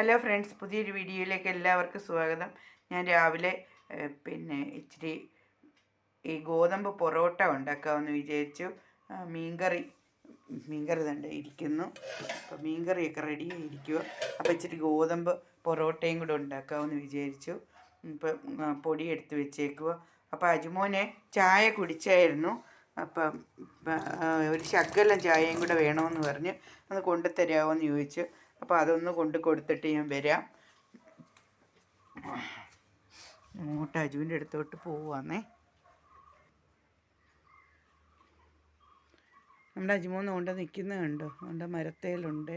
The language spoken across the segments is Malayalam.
ഹലോ ഫ്രണ്ട്സ് പുതിയൊരു വീഡിയോയിലേക്ക് എല്ലാവർക്കും സ്വാഗതം. ഞാൻ രാവിലെ പിന്നെ ഇച്ചിരി ഈ ഗോതമ്പ് പൊറോട്ട ഉണ്ടാക്കാമെന്ന് വിചാരിച്ചു. മീൻകറി മീൻകറി തണ്ട് ഇരിക്കുന്നു. അപ്പോൾ മീൻകറിയൊക്കെ റെഡി ആയിരിക്കുക അപ്പോൾ ഇച്ചിരി ഗോതമ്പ് പൊറോട്ടയും കൂടെ ഉണ്ടാക്കാമെന്ന് വിചാരിച്ചു. ഇപ്പം പൊടി എടുത്ത് വെച്ചേക്കുക അപ്പോൾ അജുമോനെ ചായ കുടിച്ചായിരുന്നു. അപ്പം ഒരു ശകലം ചായയും കൂടെ വേണമെന്ന് പറഞ്ഞ് അത് കൊണ്ടുതരാമോ എന്ന് ചോദിച്ചു. അപ്പോൾ അതൊന്ന് കൊണ്ട് കൊടുത്തിട്ട് ഞാൻ വരാം. അങ്ങോട്ട് അജുവിന്റെ അടുത്തോട്ട് പോവാന്നേ. നമ്മുടെ അജുമോന്ന് കൊണ്ട് നിൽക്കുന്ന കണ്ടോ? നമ്മുടെ മരത്തേലുണ്ട്.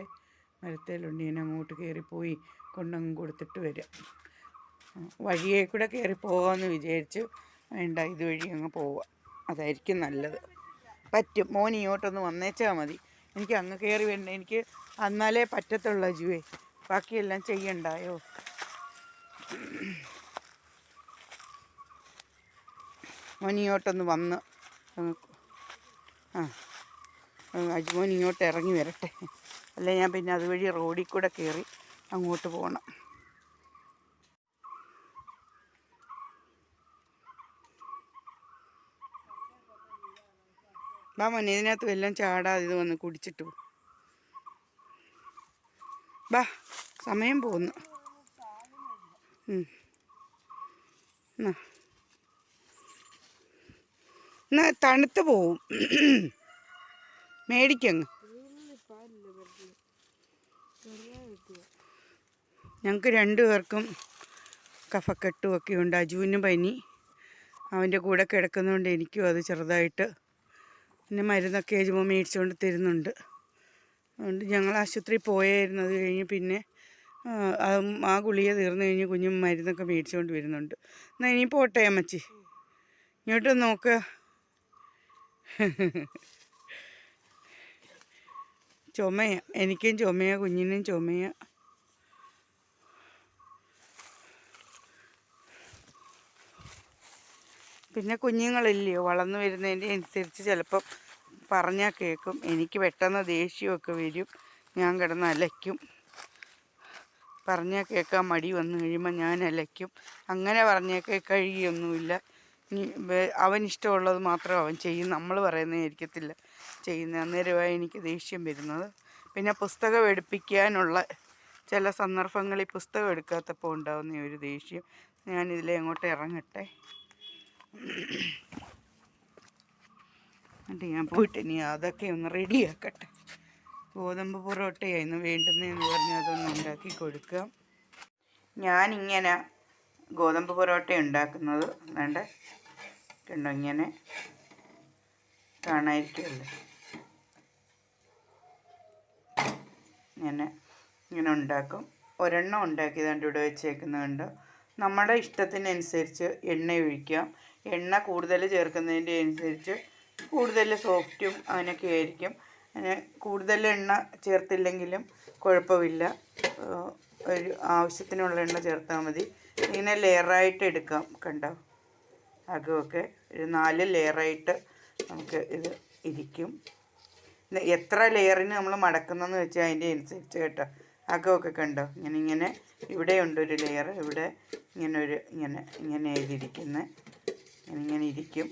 മരത്തേലുണ്ട്. ഞാൻ അങ്ങോട്ട് കയറിപ്പോയി കൊണ്ടങ്ങ് കൊടുത്തിട്ട് വരാം. വഴിയെ കൂടെ കയറി വിചാരിച്ചു വേണ്ട ഇതുവഴി അങ്ങ് പോവാം. അതായിരിക്കും നല്ലത്. പറ്റും. മോൻ ഇങ്ങോട്ടൊന്ന് വന്നേച്ചാൽ മതി. എനിക്ക് അങ്ങ് കയറി വരണ്ട. എനിക്ക് അന്നാലേ പറ്റത്തുള്ള ജുവേ ബാക്കിയെല്ലാം ചെയ്യണ്ടായോ മോനിങ്ങോട്ടൊന്ന് വന്ന് ആ. അജുമോൻ ഇങ്ങോട്ട് ഇറങ്ങി വരട്ടെ. അല്ലെ ഞാൻ പിന്നെ അതുവഴി റോഡിൽ കൂടെ കയറി അങ്ങോട്ട് പോകണം വാ മോനെ ഇതിനകത്ത് വല്ലതും ചാടാതെ ഇത് വന്ന് കുടിച്ചിട്ട് ബാ സമയം പോകുന്നു. എന്നാ. തണുത്ത് പോവും. മേടിക്കങ്ങ്. ഞങ്ങൾക്ക് രണ്ടുപേർക്കും കഫക്കെട്ടും ഒക്കെ ഉണ്ട്. അജുവിന് പനി. അവന്റെ കൂടെ കിടക്കുന്നതുകൊണ്ട് എനിക്കും അത് ചെറുതായിട്ട് പിന്നെ മരുന്നൊക്കെ എഴുതുമ്പോൾ മേടിച്ചുകൊണ്ട് തരുന്നുണ്ട്. അതുകൊണ്ട് ഞങ്ങൾ ആശുപത്രിയിൽ പോയായിരുന്നു. അത് കഴിഞ്ഞ് പിന്നെ ആ, ഗുളിക തീർന്നു കഴിഞ്ഞ് കുഞ്ഞും മരുന്നൊക്കെ മേടിച്ചുകൊണ്ട് വരുന്നുണ്ട്. എന്നാൽ ഇനി പോട്ടെ അമ്മച്ചി. ഇങ്ങോട്ട് നോക്ക്. ചുമയാ. എനിക്കും ചുമയാ കുഞ്ഞിനും ചുമയാ. പിന്നെ കുഞ്ഞുങ്ങളില്ലയോ? വളർന്നു വരുന്നതിന്റെ അനുസരിച്ച് ചിലപ്പം പറഞ്ഞാൽ കേൾക്കും എനിക്ക് പെട്ടെന്ന് ദേഷ്യമൊക്കെ വരും. ഞാൻ കിടന്ന് അലയ്ക്കും. പറഞ്ഞാൽ കേൾക്കാൻ മടി വന്നു കഴിയുമ്പോൾ ഞാൻ അലയ്ക്കും. അങ്ങനെ പറഞ്ഞേക്കെ കഴിയൊന്നുമില്ല. അവൻ ഇഷ്ടമുള്ളത് മാത്രം അവൻ ചെയ്യും. നമ്മൾ പറയുന്നതായിരിക്കത്തില്ല ചെയ്യുന്നത്. അന്നേരമായി എനിക്ക് ദേഷ്യം വരുന്നത്. പിന്നെ പുസ്തകം എടുപ്പിക്കാനുള്ള ചില സന്ദർഭങ്ങളിൽ പുസ്തകം എടുക്കാത്തപ്പോൾ ഉണ്ടാകുന്ന ഒരു ദേഷ്യം. ഞാനിതിലെ അങ്ങോട്ട് ഇറങ്ങട്ടെ. എന്നിട്ട് ഞാൻ പോയിട്ട് ഇനി അതൊക്കെ ഒന്ന് റെഡിയാക്കട്ടെ ഗോതമ്പ് പൊറോട്ടയായിരുന്നു വേണ്ടുന്നതെന്ന് പറഞ്ഞ് അതൊന്ന് ഉണ്ടാക്കി കൊടുക്കാം ഞാനിങ്ങനെ ഗോതമ്പ് പൊറോട്ട ഉണ്ടാക്കുന്നത് വേണ്ട കണ്ടോ ഇങ്ങനെ? കാണായിരിക്കുമല്ലേ ഇങ്ങനെ ഇങ്ങനെ ഉണ്ടാക്കും. ഒരെണ്ണം ഉണ്ടാക്കിയതാണ്ട് ഇവിടെ വെച്ചേക്കുന്നുണ്ട്. നമ്മുടെ ഇഷ്ടത്തിനനുസരിച്ച് എണ്ണ ഒഴിക്കാം. എണ്ണ കൂടുതൽ ചേർക്കുന്നതിന്റെ അനുസരിച്ച് കൂടുതൽ സോഫ്റ്റും അങ്ങനെയൊക്കെ ആയിരിക്കും. അങ്ങനെ കൂടുതൽ എണ്ണ ചേർത്തില്ലെങ്കിലും കുഴപ്പമില്ല. ഒരു ആവശ്യത്തിനുള്ള എണ്ണ ചേർത്താൽ മതി. ഇങ്ങനെ ലെയറായിട്ട് എടുക്കാം കണ്ടോ? അകമൊക്കെ. ഒരു നാല് ലെയറായിട്ട് നമുക്ക് ഇത് ഇരിക്കും. എത്ര ലെയറിന് നമ്മൾ മടക്കുന്നതെന്ന് വെച്ചാൽ അതിന്റെ അനുസരിച്ച് കേട്ടോ. അകമൊക്കെ കണ്ടോ? ഇങ്ങനെ ഇങ്ങനെ ഇവിടെ ഉണ്ട് ഒരു ലെയർ. ഇവിടെ ഇങ്ങനെ ഒരു ഇങ്ങനെ ഇങ്ങനെ എഴുതിയിരിക്കുന്നത് ഇങ്ങനെ ഇരിക്കും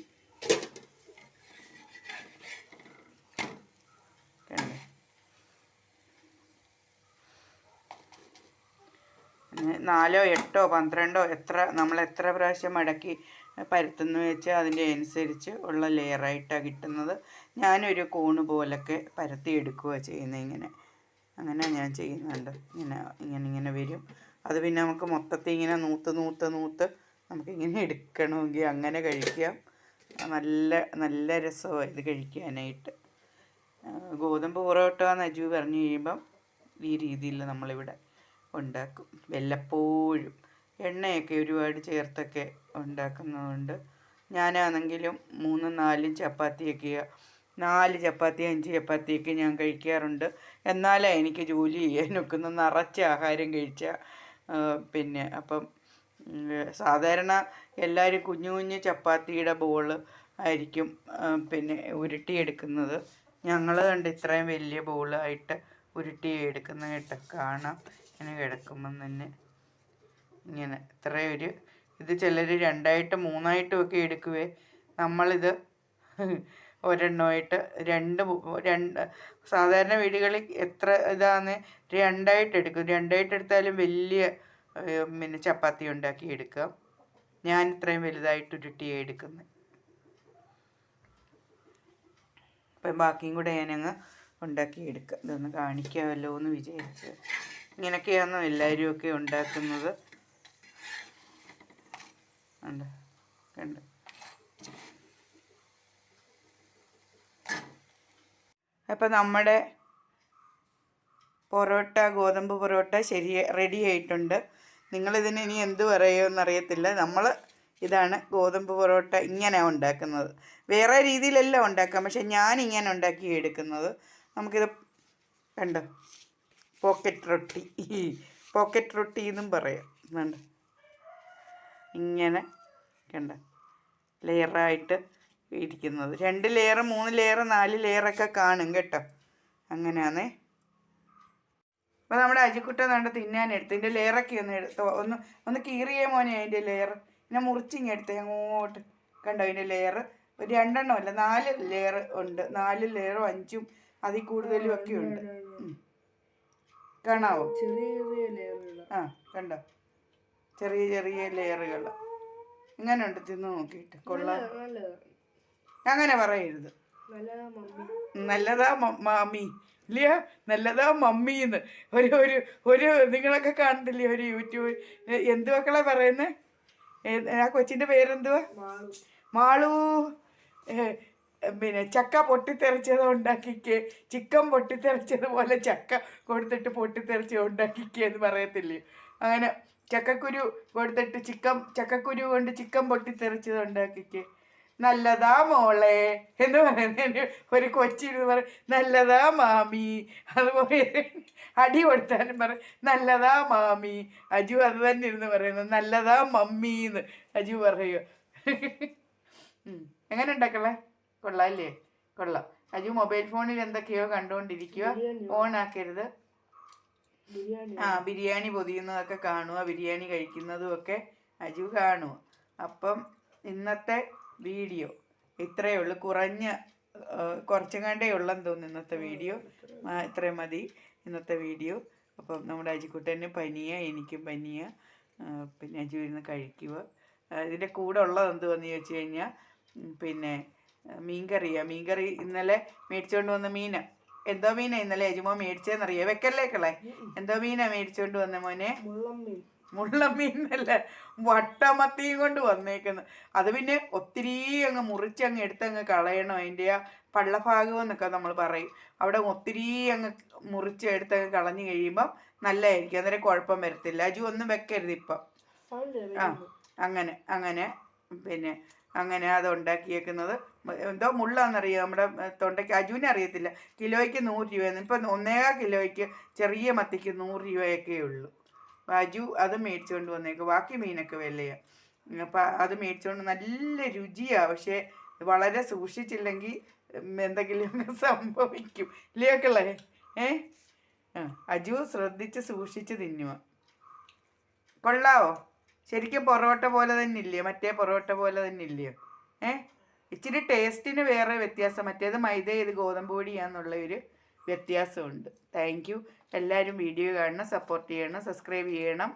നാലോ എട്ടോ പന്ത്രണ്ടോ എത്ര നമ്മൾ എത്ര പ്രാവശ്യം മടക്കി പരത്തുന്നു വെച്ചാൽ അതിന്റെ അനുസരിച്ച് ഉള്ള ലെയറായിട്ടാണ് കിട്ടുന്നത്. ഞാനൊരു കോണ് പോലൊക്കെ പരത്തി എടുക്കുക ചെയ്യുന്നത് ഇങ്ങനെ. അങ്ങനെ ഞാൻ ചെയ്യുന്നുണ്ട്. ഇങ്ങനെ ഇങ്ങനെ ഇങ്ങനെ വരും. അത് പിന്നെ നമുക്ക് മൊത്തത്തിൽ ഇങ്ങനെ നൂത്ത് നൂത്ത് നൂത്ത് നമുക്കിങ്ങനെ എടുക്കണമെങ്കിൽ അങ്ങനെ കഴിക്കാം നല്ല നല്ല രസമാണ് ഇത് കഴിക്കാനായിട്ട്. ഗോതമ്പ് പൊറോട്ട അജു പറഞ്ഞു കഴിയുമ്പം ഈ രീതിയിൽ നമ്മളിവിടെ ഉണ്ടാക്കും. വല്ലപ്പോഴും എണ്ണയൊക്കെ ഒരുപാട് ചേർത്തൊക്കെ ഉണ്ടാക്കുന്നതുകൊണ്ട് ഞാനാണെങ്കിലും മൂന്നും നാലും ചപ്പാത്തിയൊക്കെ നാല് ചപ്പാത്തി അഞ്ച് ചപ്പാത്തിയൊക്കെ ഞാൻ കഴിക്കാറുണ്ട്. എന്നാലേ എനിക്ക് ജോലി ചെയ്യാനൊക്കെ ഒന്ന് നിറച്ച ആഹാരം കഴിച്ചാൽ പിന്നെ അപ്പം സാധാരണ എല്ലാവരും കുഞ്ഞു കുഞ്ഞു ചപ്പാത്തിയുടെ ബോൾ ആയിരിക്കും പിന്നെ ഉരുട്ടിയെടുക്കുന്നത്. ഞങ്ങൾ കണ്ട് ഇത്രയും വലിയ ബോളായിട്ട് ഉരുട്ടി എടുക്കുന്നതായിട്ട് കാണാം. ഇങ്ങനെ കിടക്കുമ്പം തന്നെ. ഇങ്ങനെ. ഇത്രയും ഒരു ഇത് ചിലർ രണ്ടായിട്ട് മൂന്നായിട്ടും ഒക്കെ എടുക്കുവേ. നമ്മളിത് ഒരെണ്ണമായിട്ട് രണ്ട് രണ്ട് സാധാരണ വീടുകളിൽ എത്ര ഇതാന്ന്? രണ്ടായിട്ട് എടുക്കും. രണ്ടായിട്ട് എടുത്താലും വലിയ പിന്നെ ചപ്പാത്തി ഉണ്ടാക്കി എടുക്കാം ഞാൻ ഇത്രയും വലുതായിട്ട് ഉരുട്ടിയാണ് എടുക്കുന്നത്. അപ്പം ബാക്കിയും കൂടെ ഞാനങ്ങ് ഉണ്ടാക്കി എടുക്കാം ഇതൊന്ന് കാണിക്കാമല്ലോ എന്ന് വിചാരിച്ചു. ഇങ്ങനെയൊക്കെയാണ് എല്ലാവരും ഒക്കെ ഉണ്ടാക്കുന്നത്? ഉണ്ട് കണ്ട്? അപ്പം നമ്മുടെ പൊറോട്ട ഗോതമ്പ് പൊറോട്ട ശരി റെഡി ആയിട്ടുണ്ട്. നിങ്ങളിതിന് ഇനി എന്ത് പറയുമെന്ന് അറിയത്തില്ല നമ്മൾ ഇതാണ് ഗോതമ്പ് പൊറോട്ട ഇങ്ങനെ ഉണ്ടാക്കുന്നത്. വേറെ രീതിയിലല്ല ഉണ്ടാക്കാം പക്ഷെ ഞാൻ ഇങ്ങനെ ഉണ്ടാക്കി എടുക്കുന്നത്. നമുക്കിത് കണ്ടോ? പോക്കറ്റ് റൊട്ടി പോക്കറ്റ് റൊട്ടി എന്നും പറയാം. കണ്ടോ? ഇങ്ങനെ കണ്ട? ലെയറായിട്ട് ഇരിക്കുന്നത്. രണ്ട് ലെയർ മൂന്ന് ലെയർ നാല് ലെയറൊക്കെ കാണും കേട്ടോ. അങ്ങനെയാണേ. അപ്പോൾ നമ്മുടെ അജിക്കുട്ട കണ്ട് തിന്നാനെടുത്ത് ഇതിന്റെ ലെയറൊക്കെ ഒന്ന് എടുത്ത് ഒന്ന് ഒന്ന് കീറിയേ മോനെ അതിന്റെ ലെയർ പിന്നെ മുറിച്ചിങ് എടുത്ത് അങ്ങോട്ട്. കണ്ടോ അതിന്റെ ലെയർ ഒരു രണ്ടെണ്ണം അല്ല നാല് ലെയർ ഉണ്ട്. നാല് ലെയറും അഞ്ചും അതിൽ കൂടുതലും ഒക്കെ ഉണ്ട്. കാണാവോ? ആ കണ്ടോ? ചെറിയ ചെറിയ ലെയറുകൾ ഇങ്ങനെ ഉണ്ട് തിന്ന് നോക്കിയിട്ട്. കൊള്ളാം. അങ്ങനെ പറയരുത്. നല്ലതാ മമ്മി. നല്ലതാ മാമി. ഇല്ല? നല്ലതാ മമ്മിന്ന്. ഒരു ഒരു ഒരു നിങ്ങളൊക്കെ കാണുന്നില്ലേ ഒരു യൂട്യൂബ്? എന്ത് മക്കളാ പറയുന്നത് ആ കൊച്ചിന്റെ പേരെന്തുവാ? മാളൂ. പിന്നെ ചക്ക പൊട്ടിത്തെറിച്ചത് ഉണ്ടാക്കിക്ക്. ചിക്കൻ പൊട്ടിത്തെറിച്ചത് പോലെ ചക്ക കൊടുത്തിട്ട് പൊട്ടിത്തെറിച്ച് ഉണ്ടാക്കിക്ക് എന്ന് പറയത്തില്ലേ? അങ്ങനെ ചക്കക്കുരു കൊടുത്തിട്ട് ചിക്കൻ ചക്കക്കുരു കൊണ്ട് ചിക്കൻ പൊട്ടിത്തെറിച്ചത് ഉണ്ടാക്കിക്ക്. നല്ലതാ മോളെ എന്ന് പറയുന്നതിന് ഒരു കൊച്ചിരുന്ന് പറയും നല്ലതാ മാമി. അതുപോലെ അടി കൊടുത്താലും പറയും നല്ലതാ മാമി. അജു അത് തന്നെ ഇരുന്ന് പറയുന്നത് നല്ലതാ മമ്മിന്ന് അജു പറയുക. എങ്ങനെ ഉണ്ടാക്കളെ കൊള്ളാം അല്ലേ കൊള്ളാം. അജു മൊബൈൽ ഫോണിൽ എന്തൊക്കെയോ കണ്ടുകൊണ്ടിരിക്കുക ഓൺ ആക്കരുത് ബിരിയാണി ആ ബിരിയാണി പൊതിയുന്നതൊക്കെ കാണുക ബിരിയാണി കഴിക്കുന്നതും ഒക്കെ അജു കാണുക അപ്പം ഇന്നത്തെ വീഡിയോ. ഇത്രയേ ഉള്ളൂ. കുറഞ്ഞ കുറച്ചും കണ്ടേ ഉള്ളെന്ന് തോന്നുന്നു ഇന്നത്തെ വീഡിയോ. ഇത്രയും മതി ഇന്നത്തെ വീഡിയോ. അപ്പം നമ്മുടെ അജിക്കുട്ടന് പനിയ എനിക്കും പനിയ. പിന്നെ അജു ഇരുന്ന് കഴിക്കുക ഇതിന്റെ കൂടെ ഉള്ളത് എന്തുവെന്ന് ചോദിച്ചു കഴിഞ്ഞാൽ പിന്നെ മീൻകറിയാണ് മീൻകറിയാ. മീൻകറി ഇന്നലെ മേടിച്ചുകൊണ്ട് വന്ന മീന. എന്തോ മീന ഇന്നലെ യജുമോ മേടിച്ചതെന്നറിയാം വെക്കല്ലേക്കളെ എന്തോ മീനാ മേടിച്ചുകൊണ്ട് വന്ന മോനെ? മുള്ളം മുള്ളമീനല്ല വട്ടമത്തിയും കൊണ്ട് വന്നേക്കുന്നു. അത് പിന്നെ ഒത്തിരി അങ്ങ് മുറിച്ച് അങ്ങ് എടുത്ത് അങ്ങ് കളയണം അതിന്റെ ആ പള്ളഭാഗം എന്നൊക്കെ നമ്മൾ പറയും. അവിടെ ഒത്തിരി അങ്ങ് മുറിച്ച് എടുത്ത് അങ്ങ് കളഞ്ഞു കഴിയുമ്പം നല്ലതായിരിക്കും. അന്നേരം കുഴപ്പം വരത്തില്ല. അജു ഒന്നും വെക്കരുത് ഇപ്പം. ആ അങ്ങനെ അങ്ങനെ പിന്നെ അങ്ങനെ അത് ഉണ്ടാക്കിയേക്കുന്നത്. എന്തോ മുള്ളാന്നറിയാം? നമ്മുടെ തൊണ്ടയ്ക്ക് അജുവിനെ അറിയത്തില്ല. കിലോയ്ക്ക് നൂറ് രൂപയെന്ന്. ഇപ്പം ഒന്നേകാ കിലോയ്ക്ക് ചെറിയ മത്തിക്ക് നൂറ് രൂപയൊക്കെ ഉള്ളൂ. അജു അത് മേടിച്ചുകൊണ്ട് വന്നേക്ക്. ബാക്കി മീനൊക്കെ വെള്ളയാ. അപ്പം അത് മേടിച്ചുകൊണ്ട് നല്ല രുചിയാ. പക്ഷേ വളരെ സൂക്ഷിച്ചില്ലെങ്കിൽ എന്തെങ്കിലും സംഭവിക്കും. ഇല്ലേക്കളെ ഏ? അജു ശ്രദ്ധിച്ച് സൂക്ഷിച്ച് തിന്നുക കൊള്ളാവോ? ശരിക്കും പൊറോട്ട പോലെ തന്നെ ഇല്ലയോ മറ്റേ പൊറോട്ട പോലെ തന്നെ ഇല്ലയോ ഏ? ഇച്ചിരി ടേസ്റ്റിന് വേറെ വ്യത്യാസം. മറ്റേത് മൈദ ഇത് ഗോതമ്പ് പൊടിയാന്നുള്ള ഒരു വ്യത്യാസമുണ്ട്. താങ്ക് യു എല്ലാവരും വീഡിയോ കാണണം സപ്പോർട്ട് ചെയ്യണം സബ്സ്ക്രൈബ് ചെയ്യണം.